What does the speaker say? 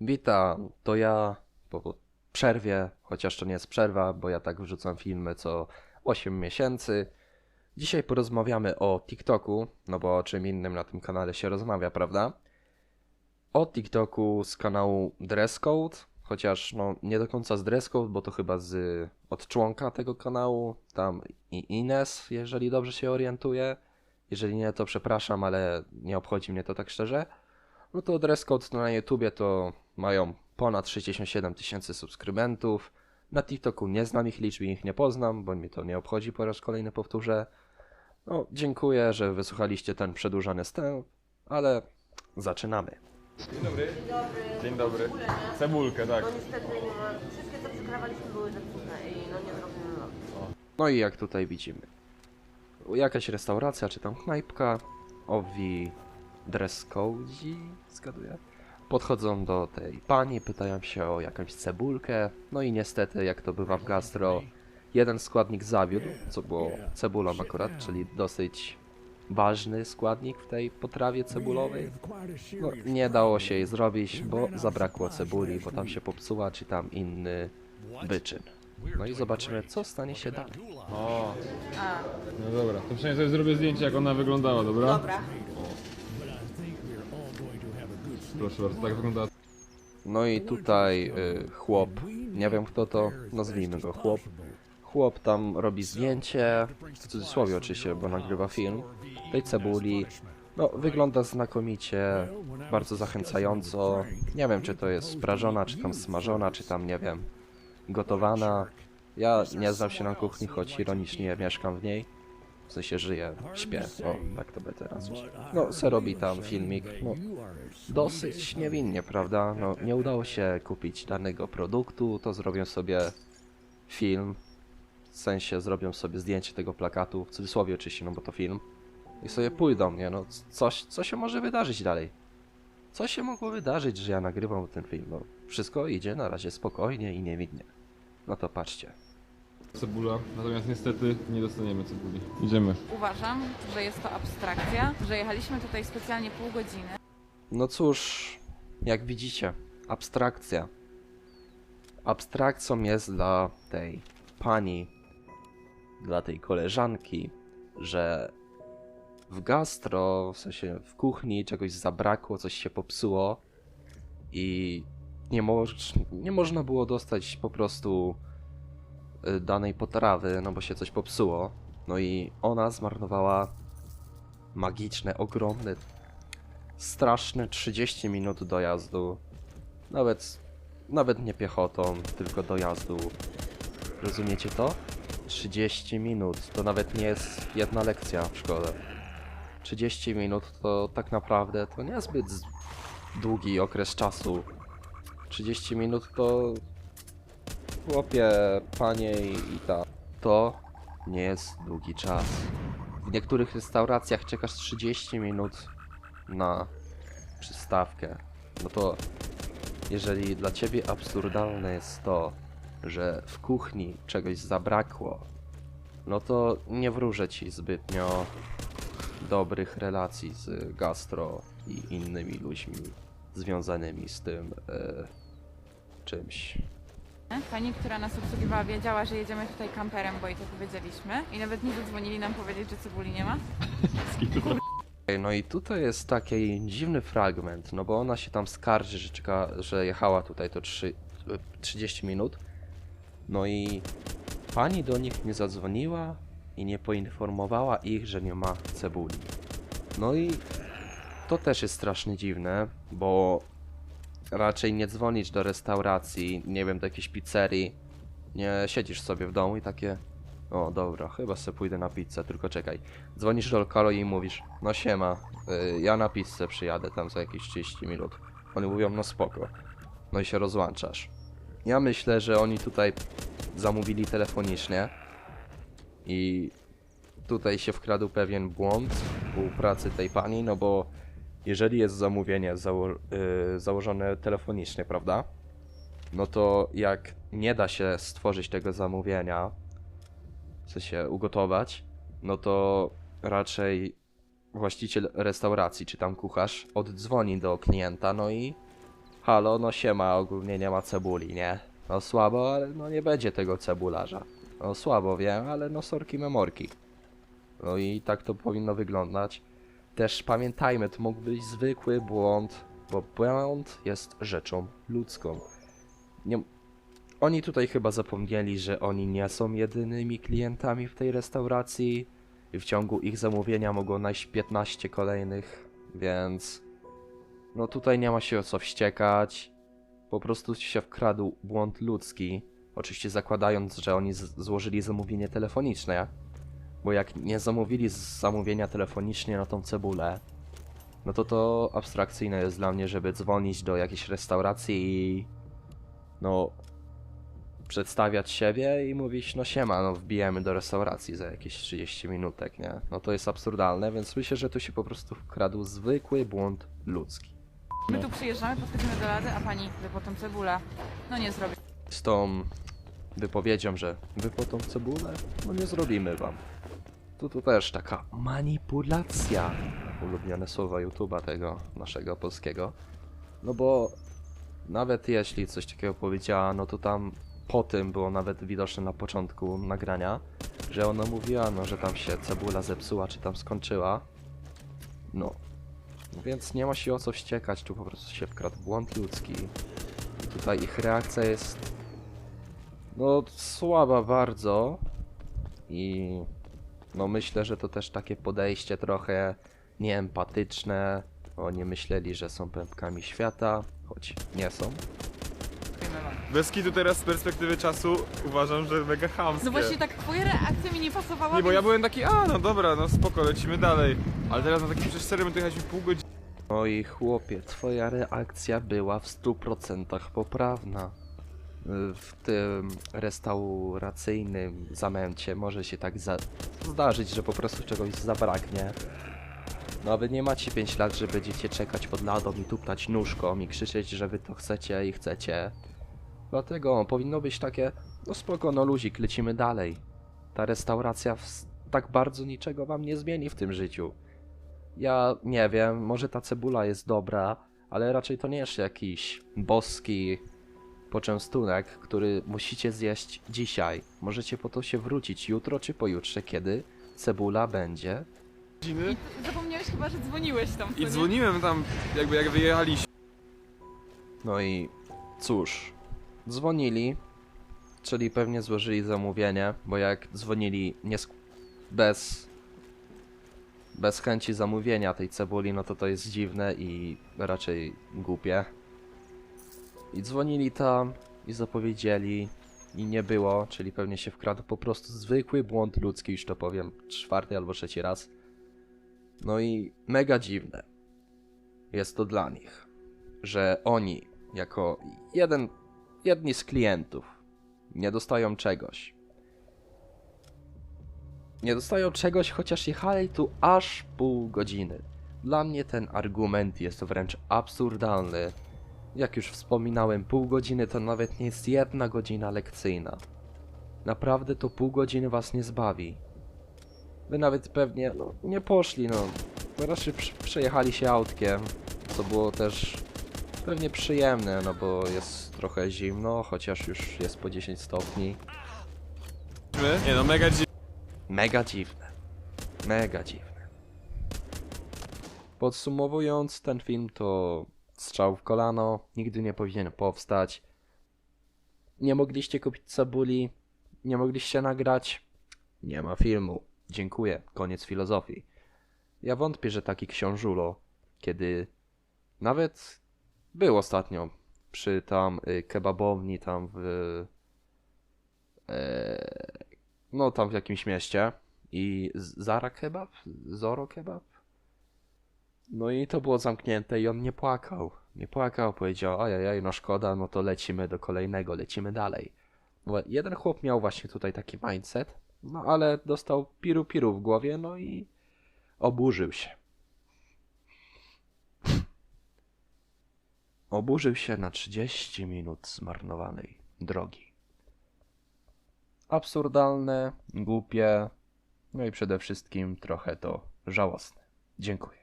Witam, to ja po przerwie, chociaż to nie jest przerwa, bo ja tak wrzucam filmy co 8 miesięcy. Dzisiaj porozmawiamy o TikToku, no bo o czym innym na tym kanale się rozmawia, prawda? O TikToku z kanału Dresscode, chociaż no nie do końca z Dresscode, bo to chyba z od członka tego kanału, tam i Ines, jeżeli dobrze się orientuję. Jeżeli nie, to przepraszam, ale nie obchodzi mnie to tak szczerze. No to Dresscode na YouTubie to mają ponad 67 tysięcy subskrybentów. Na TikToku nie znam ich liczb i ich nie poznam, bo mnie to nie obchodzi, po raz kolejny powtórzę. No, dziękuję, że wysłuchaliście ten przedłużany wstęp, ale zaczynamy. Dzień dobry. Dzień dobry. Dzień dobry. Cebulę, nie? Cebulkę, tak. No niestety nie ma. Wszystkie co przekrawaliśmy były zepsute i no nie zrobimy no. No i jak tutaj widzimy, jakaś restauracja czy tam knajpka, owi Dresscode, zgaduję, podchodzą do tej pani, pytają się o jakąś cebulkę, no i niestety, jak to bywa w gastro, jeden składnik zawiódł, co było cebulą akurat, czyli dosyć ważny składnik w tej potrawie cebulowej. No, nie dało się jej zrobić, bo zabrakło cebuli, bo tam się popsuła, czy tam inny wyczyn. No i zobaczymy, co stanie się dalej. O, no dobra. To przynajmniej sobie zrobię zdjęcie, jak ona wyglądała, dobra? dobra. Proszę bardzo, tak wygląda. No i tutaj y, chłop, nie wiem kto to, nazwijmy go chłop. Chłop tam robi zdjęcie, w cudzysłowie oczywiście, bo nagrywa film, tej cebuli. No, wygląda znakomicie, bardzo zachęcająco. Nie wiem, czy to jest prażona, czy tam smażona, czy tam, nie wiem, gotowana. Ja nie znam się na kuchni, choć ironicznie mieszkam w niej. W sensie żyję, śpię, o, tak to by teraz. No, se robi tam filmik, no, dosyć niewinnie, prawda? No, nie udało się kupić danego produktu, to zrobią sobie film. W sensie zrobią sobie zdjęcie tego plakatu, w cudzysłowie oczywiście, no bo to film. I sobie pójdą, nie? No, coś, co się może wydarzyć dalej? Co się mogło wydarzyć, że ja nagrywam ten film? No, wszystko idzie na razie spokojnie i niewinnie. No to patrzcie. Cebula, natomiast niestety nie dostaniemy cebuli. Idziemy. Uważam, że jest to abstrakcja, że jechaliśmy tutaj specjalnie pół godziny. No cóż, jak widzicie, abstrakcja. Abstrakcją jest dla tej pani, dla tej koleżanki, że w gastro, w sensie w kuchni czegoś zabrakło, coś się popsuło i nie, moż, nie można było dostać po prostu danej potrawy, no bo się coś popsuło. No i ona zmarnowała magiczne, ogromne straszne 30 minut dojazdu. Nawet, nawet nie piechotą, tylko dojazdu. Rozumiecie to? 30 minut to nawet nie jest jedna lekcja w szkole. 30 minut to tak naprawdę to niezbyt długi okres czasu. 30 minut to chłopie, panie i, ta. To nie jest długi czas. W niektórych restauracjach czekasz 30 minut na przystawkę, no to jeżeli dla ciebie absurdalne jest to, że w kuchni czegoś zabrakło, no to nie wróżę ci zbytnio dobrych relacji z gastro i innymi ludźmi związanymi z tym e, czymś. Pani, która nas obsługiwała, wiedziała, że jedziemy tutaj kamperem, bo jej to powiedzieliśmy. I nawet nie zadzwonili nam powiedzieć, że cebuli nie ma. No i tutaj jest taki dziwny fragment, no bo ona się tam skarży, że, czeka, że jechała tutaj to trzy- e, 30 minut. No i pani do nich nie zadzwoniła i nie poinformowała ich, że nie ma cebuli. No i to też jest strasznie dziwne, bo raczej nie dzwonić do restauracji, nie wiem, do jakiejś pizzerii, nie siedzisz sobie w domu i takie o, dobra, chyba sobie pójdę na pizzę, tylko czekaj. Dzwonisz do lokalu i mówisz, no siema, y, ja na pizzę przyjadę tam za jakieś 30 minut. Oni mówią, no spoko. No i się rozłączasz. Ja myślę, że oni tutaj zamówili telefonicznie i tutaj się wkradł pewien błąd u pracy tej pani, no bo jeżeli jest zamówienie zało y, założone telefonicznie, prawda? No to jak nie da się stworzyć tego zamówienia, w sensie ugotować, no to raczej właściciel restauracji czy tam kucharz oddzwoni do klienta, no i halo, no siema, ogólnie nie ma cebuli, nie? No słabo, ale no nie będzie tego cebularza. No słabo wiem, ale no sorki memorki. No i tak to powinno wyglądać. Też pamiętajmy, to mógł być zwykły błąd, bo błąd jest rzeczą ludzką. Nie... Oni tutaj chyba zapomnieli, że oni nie są jedynymi klientami w tej restauracji i w ciągu ich zamówienia mogło najść 15 kolejnych, więc no tutaj nie ma się o co wściekać. Po prostu się wkradł błąd ludzki. Oczywiście zakładając, że oni złożyli zamówienie telefoniczne. Bo jak nie zamówili zamówienia telefonicznie na tą cebulę, no to to abstrakcyjne jest dla mnie, żeby dzwonić do jakiejś restauracji i no przedstawiać siebie i mówić, no siema, no wbijemy do restauracji za jakieś 30 minutek, nie? No to jest absurdalne, więc myślę, że tu się po prostu wkradł zwykły błąd ludzki. My tu przyjeżdżamy, podchodzimy do lady, a pani wy potem cebula. No nie zrobi. Z tą wypowiedzią, że wy po tą cebulę, no nie zrobimy wam. Tu też taka manipulacja. Ulubione słowa YouTube'a tego naszego polskiego. No bo nawet jeśli coś takiego powiedziała, no to tam po tym było nawet widoczne na początku nagrania, że ona mówiła, no że tam się cebula zepsuła, czy tam skończyła. No. Więc nie ma się o co wściekać, tu po prostu się wkradł błąd ludzki. Tutaj ich reakcja jest no słaba bardzo i no myślę, że to też takie podejście trochę nieempatyczne. Oni myśleli, że są pępkami świata, choć nie są. Bez kitu teraz z perspektywy czasu uważam, że mega chamskie. No właśnie tak twoja reakcja mi nie pasowała. Nie, bo ja więc- byłem taki, a no dobra, no spoko, lecimy dalej. Ale teraz na takim przecież serio my tu jechaliśmy pół godziny. I chłopie, twoja reakcja była w 100% poprawna. W tym restauracyjnym zamęcie może się tak za zdarzyć, że po prostu czegoś zabraknie. No a wy nie macie 5 lat, że będziecie czekać pod ladą i tuptać nóżką i krzyczeć, że wy to chcecie i chcecie. Dlatego powinno być takie, no spoko, no luzik, lecimy dalej. Ta restauracja tak bardzo niczego wam nie zmieni w tym życiu. Ja nie wiem, może ta cebula jest dobra, ale raczej to nie jest jakiś boski poczęstunek, który musicie zjeść dzisiaj. Możecie po to się wrócić jutro czy pojutrze, kiedy cebula będzie. I zapomniałeś chyba, że dzwoniłeś tam. i dzwoniłem tam, jakby jak wyjechaliśmy. No i cóż, dzwonili, czyli pewnie złożyli zamówienie, bo jak dzwonili nie bez bez chęci zamówienia tej cebuli, no to to jest dziwne i raczej głupie. I dzwonili tam i zapowiedzieli i nie było, czyli pewnie się wkradł po prostu zwykły błąd ludzki, już to powiem czwarty albo trzeci raz. No i mega dziwne jest to dla nich że oni, jako jeden, jedni z klientów, nie dostają czegoś. Nie dostają czegoś, chociaż jechali tu aż pół godziny. Dla mnie ten argument jest wręcz absurdalny. Jak już wspominałem, pół godziny to nawet nie jest jedna godzina lekcyjna. Naprawdę to pół godziny was nie zbawi. Wy nawet pewnie no, nie poszli, no. Raczej przy, przejechali się autkiem, co było też Pewnie przyjemne, no bo jest trochę zimno, chociaż już jest po 10 stopni. Nie no, mega dziwne. Mega dziwne. Mega dziwne. Podsumowując, ten film to strzał w kolano, nigdy nie powinien powstać. Nie mogliście kupić cebuli, nie mogliście nagrać. Nie ma filmu. Dziękuję. Koniec filozofii. Ja wątpię, że taki książulo, kiedy nawet był ostatnio przy tam y, kebabowni tam w e, no tam w jakimś mieście i Zara kebab? Zoro kebab? No i to było zamknięte i on nie płakał. Nie płakał, powiedział, ojej, no szkoda, no to lecimy do kolejnego, lecimy dalej. Bo jeden chłop miał właśnie tutaj taki mindset, no ale dostał piru piru w głowie, no i oburzył się. Oburzył się na 30 minut zmarnowanej drogi. Absurdalne, głupie, no i przede wszystkim trochę to żałosne. Dziękuję.